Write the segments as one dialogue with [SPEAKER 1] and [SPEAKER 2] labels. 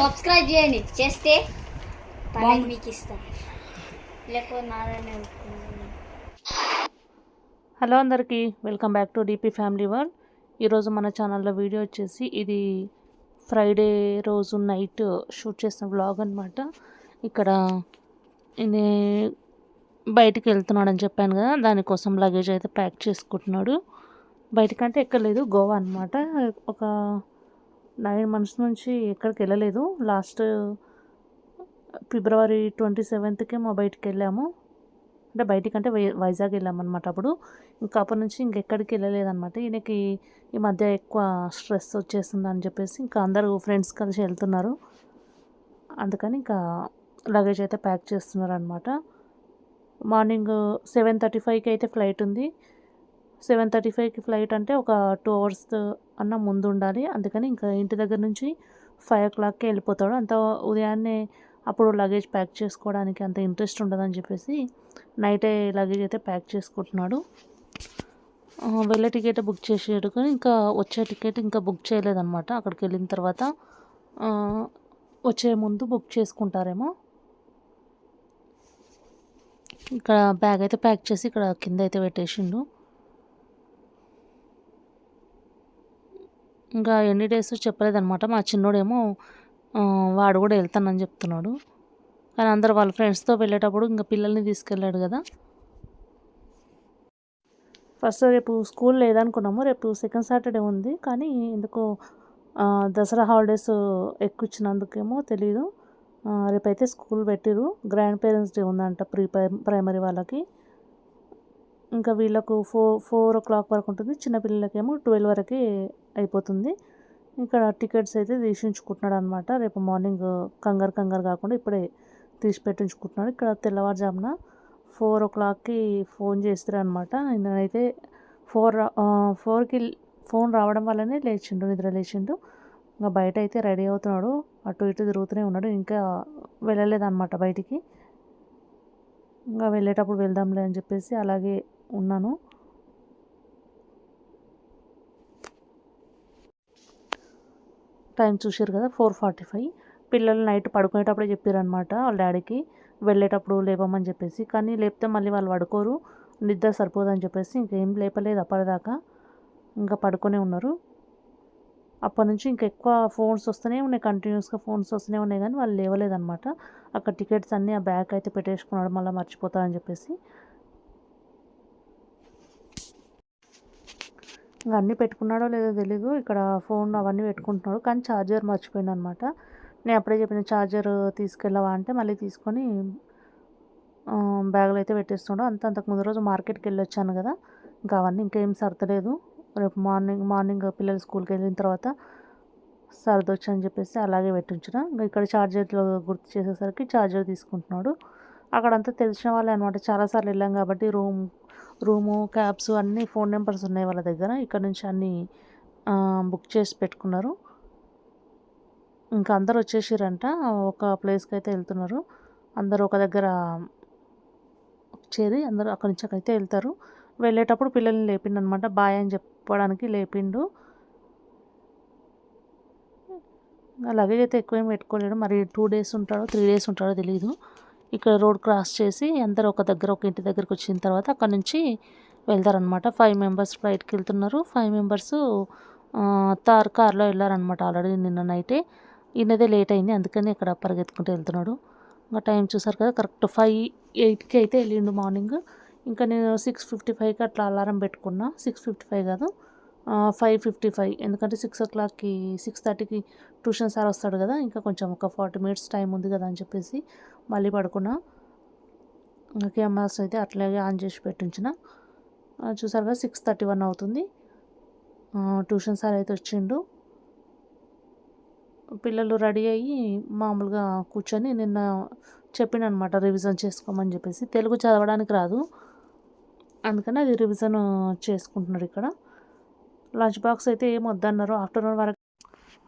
[SPEAKER 1] Subscribe చేయండి. చేస్తే మీకు ఇస్తాం. లేకపోతే నాదనే.
[SPEAKER 2] హలో అందరికీ welcome back to DP family world ఈరోజు మన ఛానల్లో వీడియో వచ్చేసి ఇది ఫ్రైడే రోజు నైట్ షూట్ చేసిన వ్లాగ్ అనమాట ఇక్కడ ఈయన బయటికి వెళ్తున్నాడని చెప్పాను కదా దానికోసం లగేజ్ అయితే ప్యాక్ చేసుకుంటున్నాడు. బయటకంటే ఎక్కలేదు గోవా అనమాట ఒక నైన్ మంత్స్ నుంచి ఎక్కడికి వెళ్ళలేదు. లాస్ట్ ఫిబ్రవరి ట్వంటీ సెవెంత్కే మా బయటికి వెళ్ళాము. అంటే బయటికంటే వై- వైజాగ్ వెళ్ళామన్నమాట అప్పుడు. ఇంకా అప్పటి నుంచి ఇంకెక్కడికి వెళ్ళలేదన్నమాట ఈయనకి ఈ మధ్య ఎక్కువ స్ట్రెస్ వచ్చేస్తుంది అని చెప్పేసి ఇంకా అందరూ ఫ్రెండ్స్ కలిసి వెళ్తున్నారు. అందుకని ఇంకా లగేజ్ అయితే ప్యాక్ చేస్తున్నారు అనమాట మార్నింగ్ సెవెన్ థర్టీ ఫైవ్కి అయితే ఫ్లైట్ ఉంది. సెవెన్ థర్టీ ఫైవ్కి ఫ్లైట్ అంటే ఒక టూ అవర్స్ అన్న ముందు ఉండాలి అందుకని ఇంకా ఇంటి దగ్గర నుంచి ఫైవ్ ఓ క్లాక్కి వెళ్ళిపోతాడు. అంత ఉదయాన్నే అప్పుడు లగేజ్ ప్యాక్ చేసుకోవడానికి అంత ఇంట్రెస్ట్ ఉండదని చెప్పేసి నైటే లగేజ్ అయితే ప్యాక్ చేసుకుంటున్నాడు. వెళ్ళే టికెట్ బుక్ చేసేడు కానీ ఇంకా వచ్చే టికెట్ ఇంకా బుక్ చేయలేదన్నమాట. అక్కడికి వెళ్ళిన తర్వాత వచ్చే ముందు బుక్ చేసుకుంటారేమో. ఇక్కడ బ్యాగ్ అయితే ప్యాక్ చేసి ఇక్కడ కింద అయితే పెట్టేసిండు. ఇంకా ఎన్ని డేస్ చెప్పలేదన్నమాట. మా చిన్నోడేమో వాడు కూడా వెళ్తానని చెప్తున్నాడు. కానీ అందరు వాళ్ళ ఫ్రెండ్స్తో వెళ్ళేటప్పుడు ఇంకా పిల్లల్ని తీసుకెళ్ళాడు కదా. ఫస్ట్ రేపు స్కూల్ లేదనుకున్నాము. రేపు సెకండ్ సాటర్డే ఉంది. కానీ ఎందుకో దసరా హాలిడేస్ ఎక్కువ ఇచ్చినందుకేమో తెలీదు రేపైతే స్కూల్ పెట్టిరు గ్రాండ్ పేరెంట్స్ డే ఉందంట ప్రీ ప్రైమరీ వాళ్ళకి. ఇంకా వీళ్ళకు ఫోర్ ఫోర్ ఓ క్లాక్ వరకు ఉంటుంది. చిన్నపిల్లలకేమో ట్వెల్వ్ వరకే అయిపోతుంది. ఇక్కడ టికెట్స్ అయితే తీసి ఉంచుకుంటున్నాడు అనమాట రేపు మార్నింగ్ కంగారు కంగారు కాకుండా ఇప్పుడే తీసి పెట్టించుకుంటున్నాడు ఇక్కడ తెల్లవారుజామున ఫోర్ ఓ క్లాక్కి ఫోన్ చేస్తారనమాట నేనైతే ఫోర్ ఫోర్కి ఫోన్ రావడం వల్లనే లేచిండు నిద్ర లేచిండు. ఇంకా బయట అయితే రెడీ అవుతున్నాడు. అటు ఇటు తిరుగుతూనే ఉన్నాడు. ఇంకా వెళ్ళలేదన్నమాట బయటికి. ఇంకా వెళ్ళేటప్పుడు వెళ్దాంలే అని చెప్పేసి అలాగే ఉన్నాను. టైం చూసారు కదా ఫోర్ ఫార్టీ ఫైవ్. పిల్లలు నైట్ పడుకునేటప్పుడే చెప్పారనమాట వాళ్ళ డాడీకి వెళ్ళేటప్పుడు లేపమని చెప్పేసి. కానీ లేపితే మళ్ళీ వాళ్ళు పడుకోరు నిద్ర సరిపోదని చెప్పేసి ఇంకేం లేపలేదు అప్పటిదాకా. ఇంకా పడుకునే ఉన్నారు. అప్పటి నుంచి ఇంకా ఎక్కువ ఫోన్స్ వస్తూనే ఉన్నాయి కంటిన్యూస్గా ఫోన్స్ వస్తూనే ఉన్నాయి కానీ వాళ్ళు లేవలేదన్నమాట. అక్కడ టికెట్స్ అన్నీ ఆ బ్యాగ్ అయితే పెట్టేసుకున్నాడు మళ్ళీ మర్చిపోతారని చెప్పేసి. అన్నీ పెట్టుకున్నాడో లేదో తెలియదు ఇక్కడ ఫోన్ అవన్నీ పెట్టుకుంటున్నాడు. కానీ ఛార్జర్ మర్చిపోయింది అనమాట నేను అప్పుడే చెప్పిన ఛార్జర్ తీసుకెళ్ళవా అంటే మళ్ళీ తీసుకొని ఆ, బ్యాగ్లో అయితే పెట్టేస్తున్నాడు. అంత అంతకు ముందు రోజు మార్కెట్కి వెళ్ళి వచ్చాను కదా. ఇంకా అవన్నీ ఇంకేం సర్దలేదు. రేపు మార్నింగ్ మార్నింగ్ పిల్లలు స్కూల్కి వెళ్ళిన తర్వాత సర్దొచ్చు అని చెప్పేసి అలాగే పెట్టించిన. ఇంకా ఇక్కడ ఛార్జర్లో గుర్తు చేసేసరికి ఛార్జర్ తీసుకుంటున్నాడు. అక్కడంతా తెలిసిన వాళ్ళే అనమాట. చాలాసార్లు వెళ్ళాం కాబట్టి రూమ్ రూము క్యాబ్స్ అన్నీ ఫోన్ నెంబర్స్ ఉన్నాయి వాళ్ళ దగ్గర. ఇక్కడ నుంచి అన్నీ బుక్ చేసి పెట్టుకున్నారు. ఇంకా అందరు వచ్చేసారంట ఒక ప్లేస్కి అయితే వెళ్తున్నారు. అందరూ ఒక దగ్గర చేరి అందరూ అక్కడి నుంచి అక్కడైతే వెళ్తారు. వెళ్ళేటప్పుడు పిల్లల్ని లేపిండు అనమాట బాయ్ అని చెప్పడానికి లేపిండు. లగేజ్ అయితే ఎక్కువ ఏం పెట్టుకోలేడు. మరి టూ డేస్ ఉంటాడో త్రీ డేస్ ఉంటాడో తెలియదు ఇక్కడ రోడ్ క్రాస్ చేసి అందరూ ఒక దగ్గర ఒక ఇంటి దగ్గరకు వచ్చిన తర్వాత అక్కడ నుంచి వెళ్తారనమాట ఫైవ్ మెంబర్స్ ఫ్లైట్కి వెళ్తున్నారు. ఫైవ్ మెంబర్స్ తార్ కార్లో వెళ్ళారనమాట ఆల్రెడీ నిన్న నైటే ఈయనదే లేట్ అయింది అందుకని ఇక్కడ పరిగెత్తుకుంటూ వెళ్తున్నాడు. ఇంకా టైం చూసారు కదా కరెక్ట్ ఫైవ్ ఎయిట్కి అయితే వెళ్ళిండు మార్నింగ్ ఇంకా నేను సిక్స్ ఫిఫ్టీ ఫైవ్కి అట్లా అలారం పెట్టుకున్నా. సిక్స్ ఫిఫ్టీ ఫైవ్ కాదు ఫైవ్ ఫిఫ్టీ ఫైవ్ ఎందుకంటే సిక్స్ ఓ క్లాక్కి సిక్స్ థర్టీకి ట్యూషన్ సార్ వస్తాడు కదా ఇంకా కొంచెం ఒక ఫార్టీ మినిట్స్ టైం ఉంది కదా అని చెప్పేసి మళ్ళీ పడుకున్నా. కెమెరాస్ అయితే అట్లాగే ఆన్ చేసి పెట్టించిన. ఆ, చూసారు కదా సిక్స్ థర్టీ వన్ అవుతుంది ట్యూషన్ సార్ అయితే వచ్చిండు. పిల్లలు రెడీ అయ్యి మామూలుగా కూర్చొని నిన్న చెప్పిన అనమాట రివిజన్ చేసుకోమని చెప్పేసి. తెలుగు చదవడానికి రాదు. అందుకని అది రివిజన్ చేసుకుంటున్నాడు ఇక్కడ. లంచ్ బాక్స్ అయితే ఏం వద్దన్నారు. ఆఫ్టర్నూన్ వరకు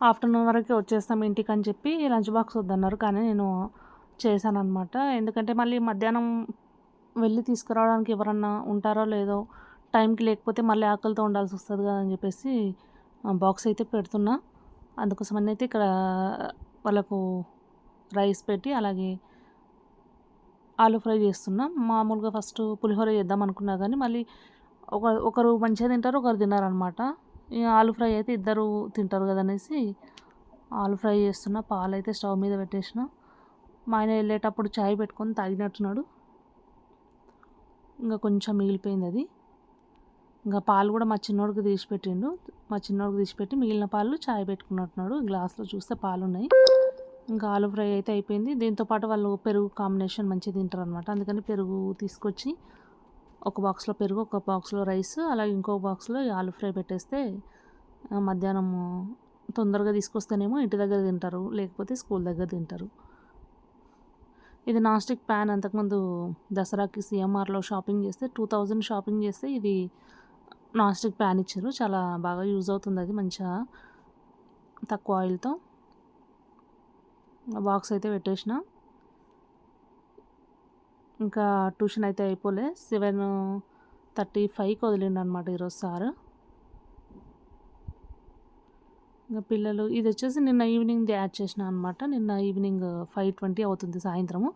[SPEAKER 2] ఆఫ్టర్నూన్ వరకే వచ్చేస్తాం ఇంటికి అని చెప్పి లంచ్ బాక్స్ వద్దన్నారు. కానీ నేను చేశాను అనమాట ఎందుకంటే మళ్ళీ మధ్యాహ్నం వెళ్ళి తీసుకురావడానికి ఎవరన్నా ఉంటారో లేదో టైంకి లేకపోతే మళ్ళీ ఆకలితో ఉండాల్సి వస్తుంది కదా అని చెప్పేసి బాక్స్ అయితే పెడుతున్నా. అందుకోసమని అయితే ఇక్కడ వాళ్ళకు రైస్ పెట్టి అలాగే ఆలు ఫ్రై చేస్తున్నా. మామూలుగా ఫస్ట్ పులిహోర చేద్దాం అనుకున్నా కానీ మళ్ళీ ఒక ఒకరు మంచిగా తింటారు ఒకరు తినరు అనమాట ఆలు ఫ్రై అయితే ఇద్దరు తింటారు కదా అనేసి ఆలు ఫ్రై చేస్తున్న పాలు అయితే స్టవ్ మీద పెట్టేసిన. మా ఆయన వెళ్ళేటప్పుడు చాయ్ పెట్టుకొని తాగినట్టున్నాడు. ఇంకా కొంచెం మిగిలిపోయింది అది. ఇంకా పాలు కూడా మా చిన్నోడికి తీసి పెట్టిండు. మా చిన్నోడికి తీసి పెట్టి మిగిలిన పాలు చాయ్ పెట్టుకున్నట్టున్నాడు. గ్లాస్లో చూస్తే పాలు ఉన్నాయి ఇంకా ఆలు ఫ్రై అయితే అయిపోయింది. దీంతో పాటు వాళ్ళు పెరుగు కాంబినేషన్ మంచిగా తింటారు అనమాట అందుకని పెరుగు తీసుకొచ్చి ఒక బాక్స్లో పెరుగు ఒక బాక్స్లో రైస్ అలాగే ఇంకో బాక్స్లో ఆలు ఫ్రై పెట్టేస్తే మధ్యాహ్నం తొందరగా తీసుకొస్తేనేమో ఇంటి దగ్గర తింటారు లేకపోతే స్కూల్ దగ్గర తింటారు. ఇది నాన్ స్టిక్ ప్యాన్. అంతకుముందు దసరాకి సిఎంఆర్లో షాపింగ్ చేస్తే టూ థౌజండ్ షాపింగ్ చేస్తే ఇది నాన్స్టిక్ ప్యాన్ ఇచ్చారు. చాలా బాగా యూజ్ అవుతుంది అది మంచిగా తక్కువ ఆయిల్తో. బాక్స్ అయితే పెట్టేసిన. ఇంకా ట్యూషన్ అయితే అయిపోలే. సెవెన్ థర్టీ ఫైవ్కి వదిలిండు అనమాట ఈరోజు సార్. ఇంకా పిల్లలు ఇది వచ్చేసి నిన్న ఈవినింగ్ యాడ్ చేసిన అనమాట. నిన్న ఈవినింగ్ ఫైవ్ ట్వంటీ అవుతుంది సాయంత్రము.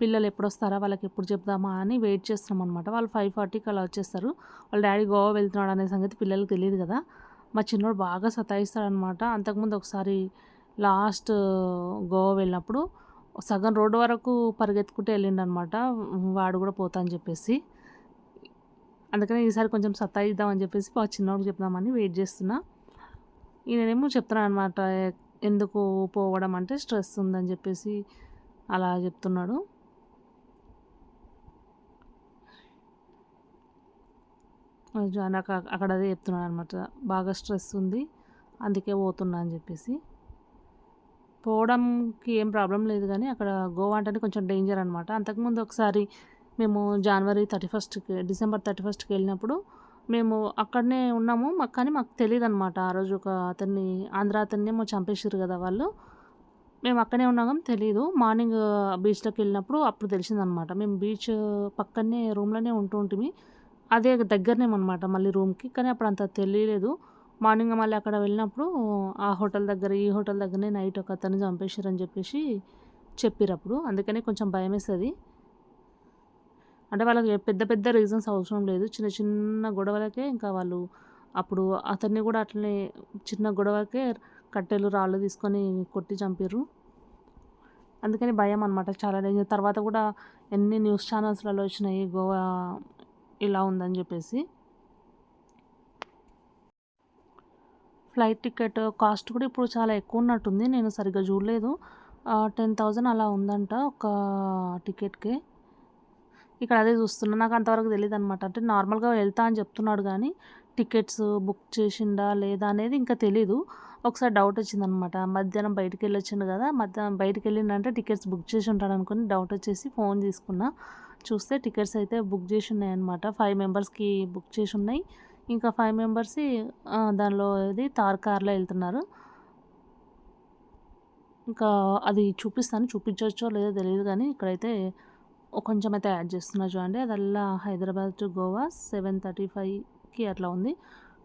[SPEAKER 2] పిల్లలు ఎప్పుడు వస్తారా వాళ్ళకి ఎప్పుడు చెప్దామా అని వెయిట్ చేస్తున్నాం అనమాట. వాళ్ళు ఫైవ్ ఫార్టీకి అలా వచ్చేస్తారు. వాళ్ళ డాడీ గోవా వెళ్తున్నాడు అనే సంగతి పిల్లలకు తెలియదు కదా. మా చిన్నోడు బాగా సతాయిస్తాడనమాట. అంతకుముందు ఒకసారి లాస్ట్ గోవా వెళ్ళినప్పుడు సగం రోడ్డు వరకు పరిగెత్తుకుంటూ వెళ్ళిండనమాట. వాడు కూడా పోతా అని చెప్పేసి. అందుకని ఈసారి కొంచెం సతాయిద్దామని చెప్పేసి మా చిన్నవాడికి చెప్దామని వెయిట్ చేస్తున్నా. ఈయనేమో చెప్తున్నాను అనమాట ఎందుకు పోవడం అంటే స్ట్రెస్ ఉందని చెప్పేసి అలా చెప్తున్నాడు. నాకు అక్కడ అదే చెప్తున్నాడు అనమాట బాగా స్ట్రెస్ ఉంది అందుకే పోతున్నా అని చెప్పేసి. పోవడంకి ఏం ప్రాబ్లం లేదు కానీ అక్కడ గోవా అంటే కొంచెం డేంజర్ అనమాట అంతకుముందు ఒకసారి మేము జనవరి థర్టీ ఫస్ట్కి డిసెంబర్ థర్టీ ఫస్ట్కి వెళ్ళినప్పుడు మేము అక్కడనే ఉన్నాము. మాకు కానీ మాకు తెలియదు అనమాట ఆ రోజు ఒక అతన్ని ఆంధ్ర అతన్ని ఏమో చంపేసారు కదా వాళ్ళు. మేము అక్కడే ఉన్నాం తెలియదు మార్నింగ్ బీచ్లోకి వెళ్ళినప్పుడు అప్పుడు తెలిసిందనమాట మేము బీచ్ పక్కనే రూమ్లోనే ఉంటుంటిమి అదే దగ్గరనే అనమాట మళ్ళీ రూమ్కి కానీ అప్పుడు అంత తెలియలేదు. మార్నింగ్ మళ్ళీ అక్కడ వెళ్ళినప్పుడు ఆ హోటల్ దగ్గర ఈ హోటల్ దగ్గరనే నైట్ ఒక అతను చంపేశారు అని చెప్పేసి చెప్పారు అప్పుడు అందుకని కొంచెం భయం వేస్తుంది అంటే వాళ్ళకి పెద్ద పెద్ద రీజన్స్ అవసరం లేదు. చిన్న చిన్న గొడవలకే ఇంకా వాళ్ళు అప్పుడు అతన్ని కూడా అట్లనే చిన్న గొడవకే కట్టెలు రాళ్ళు తీసుకొని కొట్టి చంపారు అందుకని భయం అనమాట చాలా డేంజర్ తర్వాత కూడా ఎన్ని న్యూస్ ఛానల్స్లలో వచ్చినాయి గోవా ఇలా ఉందని చెప్పేసి. ఫ్లైట్ టికెట్ కాస్ట్ కూడా ఇప్పుడు చాలా ఎక్కువ ఉన్నట్టుంది. నేను సరిగ్గా చూడలేదు. టెన్ థౌజండ్ అలా ఉందంట ఒక టికెట్కి. ఇక్కడ అదే చూస్తున్నా. నాకు అంతవరకు తెలియదు అనమాట అంటే నార్మల్గా వెళ్తా అని చెప్తున్నాడు కానీ టికెట్స్ బుక్ చేసిండా లేదా అనేది ఇంకా తెలీదు. ఒకసారి డౌట్ వచ్చిందనమాట మధ్యాహ్నం బయటికి వెళ్ళొచ్చిండు కదా మధ్యాహ్నం బయటికి వెళ్ళిండంటే టికెట్స్ బుక్ చేసి ఉంటాడు అనుకుని డౌట్ వచ్చేసి ఫోన్ తీసుకున్నా. చూస్తే టికెట్స్ అయితే బుక్ చేసి ఉన్నాయన్నమాట. ఫైవ్ మెంబర్స్కి బుక్ చేసి ఉన్నాయి. ఇంకా ఫైవ్ మెంబర్స్ దానిలో ఇది తార్ కార్లో వెళ్తున్నారు. ఇంకా అది చూపిస్తాను చూపించవచ్చో లేదో తెలియదు కానీ ఇక్కడైతే కొంచెం అయితే యాడ్ చేస్తున్నా చూడండి. అదల్లా Hyderabad to Goa seven thirty ఫైవ్కి అట్లా ఉంది.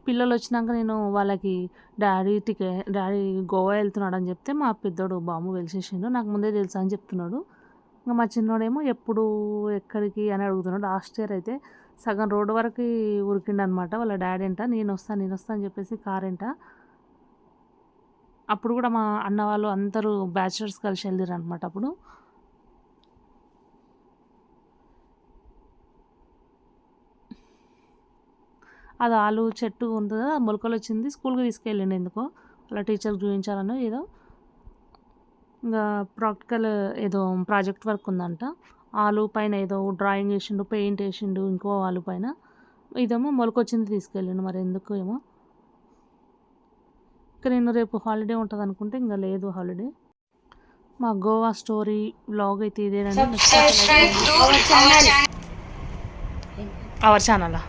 [SPEAKER 2] పిల్లలు వచ్చినాక నేను వాళ్ళకి డాడీ టికెట్ డాడీ గోవా వెళ్తున్నాడు అని చెప్తే మా పెద్దోడు బాము వెలిసేసిండు. నాకు ముందే తెలుసా అని చెప్తున్నాడు. ఇంకా మా చిన్నోడేమో ఎప్పుడు ఎక్కడికి అని అడుగుతున్నాడు. లాస్ట్ ఇయర్ అయితే సగం రోడ్డు వరకు ఉరికిండు అనమాట వాళ్ళ డాడీ అంట నేను వస్తాను నేను వస్తాను అని చెప్పేసి కార్ అంట. అప్పుడు కూడా మా అన్న వాళ్ళు అందరూ బ్యాచులర్స్ కలిసి వెళ్ళారు అనమాట అప్పుడు. అది ఆలు చెట్టు ఉంది కదా మొలకలు వచ్చింది స్కూల్కి తీసుకెళ్ళండి ఎందుకో. అలా టీచర్కి చూపించాలని ఏదో. ఇంకా ప్రాక్టికల్ ఏదో ప్రాజెక్ట్ వర్క్ ఉందంట. ఆలు పైన ఏదో డ్రాయింగ్ వేసిండు పెయింట్ వేసిండు ఇంకో ఆలు పైన. ఇదేమో మొలకొచ్చింది తీసుకెళ్ళిండు మరి ఎందుకు ఏమో. ఇంకా నేను రేపు హాలిడే ఉంటుంది అనుకుంటే ఇంకా లేదు హాలిడే. మా గోవా స్టోరీ బ్లాగ్ అయితే ఇదేనండి. Our channel.